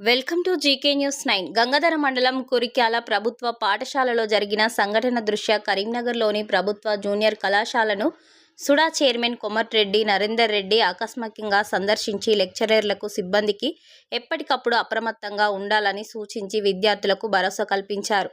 Welcome to GK news nine. Gangadhara మండలం కురిక్యాల ప్రభుత్వ పాఠశాలలో జరిగిన సంఘటన దృష్ట్యా కరీంనగర్లోని ప్రభుత్వ జూనియర్ కళాశాలను సుడా చైర్మన్ కొమర్రెడ్డి నరేందర్ రెడ్డి ఆకస్మికంగా సందర్శించి లెక్చరర్లకు సిబ్బందికి ఎప్పటికప్పుడు అప్రమత్తంగా ఉండాలని సూచించి విద్యార్థులకు భరోసా కల్పించారు.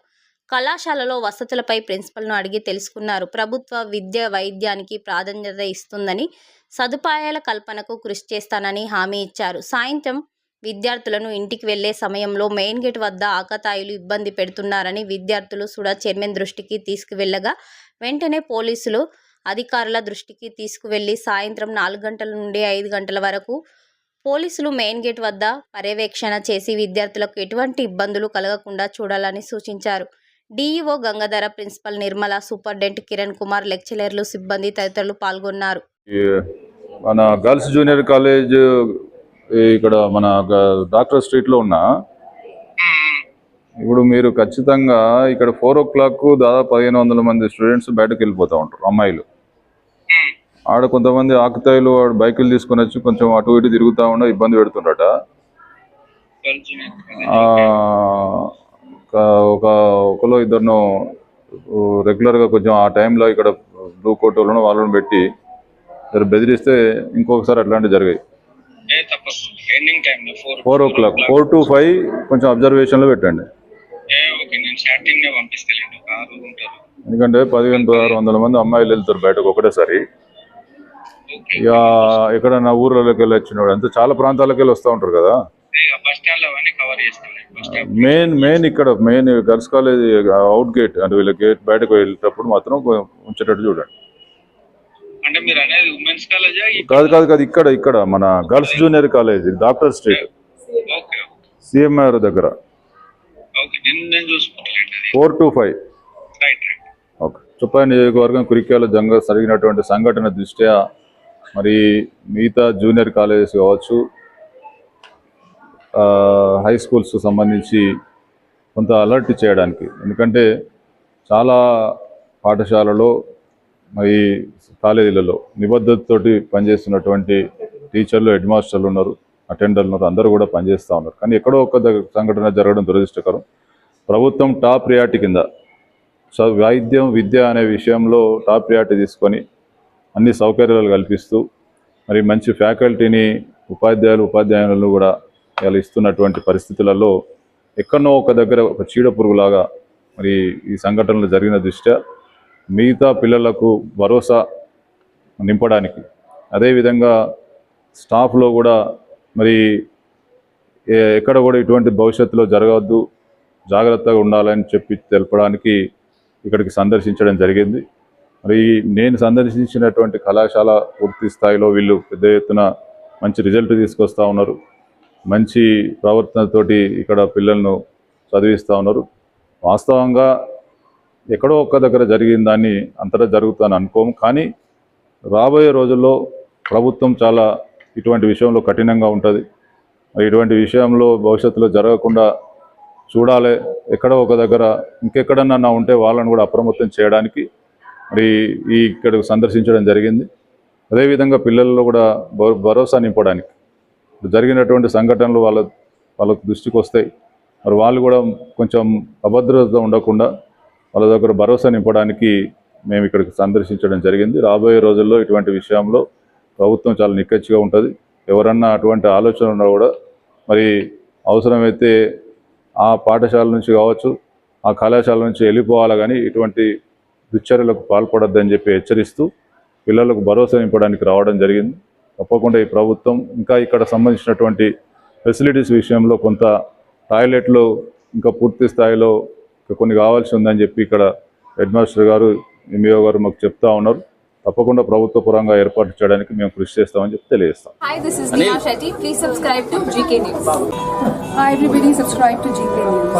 కళాశాలలో వసతులపై ప్రిన్సిపల్ను అడిగి తెలుసుకున్నారు. ప్రభుత్వ విద్య వైద్యానికి ప్రాధాన్యత ఇస్తుందని సదుపాయాల కల్పనకు కృషి చేస్తానని హామీ ఇచ్చారు. సాయంత్రం విద్యార్థులను ఇంటికి వెళ్ళే సమయంలో మెయిన్ గేట్ వద్ద ఆకతాయిలు ఇబ్బంది పెడుతున్నారని విద్యార్థులు సుడా చైర్మన్ దృష్టికి తీసుకువెళ్ళగా వెంటనే పోలీసులు అధికారుల దృష్టికి తీసుకువెళ్ళి సాయంత్రం నాలుగు గంటల నుండి ఐదు గంటల వరకు పోలీసులు మెయిన్ గేట్ వద్ద పర్యవేక్షణ చేసి విద్యార్థులకు ఎటువంటి ఇబ్బందులు కలగకుండా చూడాలని సూచించారు. DEO Gangadhara principal Nirmala superintendent Kiran Kumar లెక్చరర్లు సిబ్బంది తదితరులు పాల్గొన్నారు. మన గర్ల్స్ జూనియర్ కాలేజ్ ఇక్కడ మన డాక్టర్ స్ట్రీట్లో ఉన్న ఇప్పుడు మీరు ఖచ్చితంగా ఇక్కడ ఫోర్ ఓ క్లాక్ దాదాపు పదిహేను వందల మంది స్టూడెంట్స్ బయటకు వెళ్ళిపోతూ ఉంటారు అమ్మాయిలు. ఆడ కొంతమంది ఆకుతాయిలు వాడు బైకులు తీసుకొని వచ్చి కొంచెం అటు ఇటు తిరుగుతూ ఉండ ఇబ్బంది పెడుతుండట. ఒక ఒకలో ఇద్దరును రెగ్యులర్గా కొంచెం ఆ టైంలో ఇక్కడ బ్లూ కోట్ వాళ్ళను వాళ్ళని పెట్టి బెదిరిస్తే ఇంకొకసారి అట్లాంటివి జరిగాయి. ఎండింగ్ టైం లో four o'clock four to five కొంచెం పెట్టండి. నే ఒక ఆరు ఉంటారు. ఎందుకంటే పదిహేను పదహారు వందల మంది అమ్మాయిలు వెళ్తారు బయటకు ఒకటేసారి. ఇక ఎక్కడన్నా ఊర్లలోకి వెళ్ళి వచ్చిన అంతా చాలా ప్రాంతాలకు వెళ్ళి వస్తూ ఉంటారు కదా. లో మెయిన్ మెయిన్ ఇక్కడ main girls college out gate అంటే వీళ్ళ గేట్ బయటకు వెళ్ళేటప్పుడు మాత్రం ఉంచేటట్టు చూడండి. అంటే మీరు అనేది ఉమెన్స్ కాలేజా కాదు కాదు కాదు ఇక్కడ ఇక్కడ మన girls junior college doctor street okay CMR దగ్గర. ఫోర్ టు ఫైవ్ ఓకే చుప్పాయి నియోజకవర్గం కురిక్యాల జంగ జరిగినటువంటి సంఘటన దృష్ట్యా మరి మిగతా జూనియర్ కాలేజెస్ కావచ్చు హై స్కూల్స్ సంబంధించి కొంత అలర్ట్ చేయడానికి. ఎందుకంటే చాలా పాఠశాలలో మరి కాలేజీలలో నిబద్ధతతోటి పనిచేస్తున్నటువంటి టీచర్లు హెడ్ మాస్టర్లు ఉన్నారు అటెండర్లు ఉన్నారు అందరూ కూడా పనిచేస్తూ ఉన్నారు. కానీ ఎక్కడో ఒక సంఘటన జరగడం దురదృష్టకరం. ప్రభుత్వం టాప్ ప్రియారిటీ కింద వైద్యం విద్య అనే విషయంలో టాప్ ప్రియారిటీ తీసుకొని అన్ని సౌకర్యాలు కల్పిస్తూ మరి మంచి ఫ్యాకల్టీని ఉపాధ్యాయులు ఉపాధ్యాయులను కూడా ఇలా ఇస్తున్నటువంటి పరిస్థితులలో ఎక్కడో ఒక దగ్గర ఒక చీడ పురుగులాగా మరి ఈ సంఘటనలు జరిగిన దృష్ట్యా మిగతా పిల్లలకు భరోసా నింపడానికి. అదేవిధంగా స్టాఫ్లో కూడా మరి ఎక్కడ కూడా ఇటువంటి భవిష్యత్తులో జరగవద్దు జాగ్రత్తగా ఉండాలని చెప్పి తెలపడానికి ఇక్కడికి సందర్శించడం జరిగింది. మరి నేను సందర్శించినటువంటి కళాశాల పూర్తి స్థాయిలో వీళ్ళు పెద్ద ఎత్తున మంచి రిజల్ట్ తీసుకొస్తా ఉన్నారు. మంచి ప్రవర్తనతోటి ఇక్కడ పిల్లలను చదివిస్తూ ఉన్నారు. వాస్తవంగా ఎక్కడో ఒక్క దగ్గర జరిగిన దాన్ని అంతటా జరుగుతుందని అనుకోము. కానీ రాబోయే రోజుల్లో ప్రభుత్వం చాలా ఇటువంటి విషయంలో కఠినంగా ఉంటుంది. ఇటువంటి విషయంలో భవిష్యత్తులో జరగకుండా చూడాలి. ఎక్కడో ఒక దగ్గర ఇంకెక్కడన్నా ఉంటే వాళ్ళని కూడా అప్రమత్తం చేయడానికి మరి ఈ ఇక్కడ సందర్శించడం జరిగింది. అదేవిధంగా పిల్లల్లో కూడా భ- భరోసా నింపడానికి. జరిగినటువంటి సంఘటనలు వాళ్ళ వాళ్ళకు దృష్టికి వస్తాయి మరి వాళ్ళు కూడా కొంచెం అభద్రత ఉండకుండా వాళ్ళ దగ్గర భరోసా నింపడానికి మేము ఇక్కడికి సందర్శించడం జరిగింది. రాబోయే రోజుల్లో ఇటువంటి విషయంలో ప్రభుత్వం చాలా నిక్కచ్చిగా ఉంటుంది. ఎవరన్నా అటువంటి ఆలోచన ఉన్నా కూడా మరి అవసరమైతే ఆ పాఠశాల నుంచి కావచ్చు ఆ కళాశాల నుంచి వెళ్ళిపోవాలి కానీ ఇటువంటి దుశ్చర్యలకు పాల్పడొద్దని చెప్పి హెచ్చరిస్తూ పిల్లలకు భరోసా నింపడానికి రావడం జరిగింది. తప్పకుండా ఈ ప్రభుత్వం ఇంకా ఇక్కడ సంబంధించినటువంటి ఫెసిలిటీస్ విషయంలో కొంత టాయిలెట్లు ఇంకా పూర్తి స్థాయిలో కొన్ని కావాల్సి ఉందని చెప్పి ఇక్కడ హెడ్ మాస్టర్ గారు ఎంఈఓ గారు మాకు చెప్తా ఉన్నారు తప్పకుండా ప్రభుత్వ పరంగా ఏర్పాటు చేయడానికి మేము కృషి చేస్తామని చెప్పి తెలియజేస్తాం Hi, this is Neha Shetty. Please subscribe to GK News. Hi everybody, subscribe to GK News.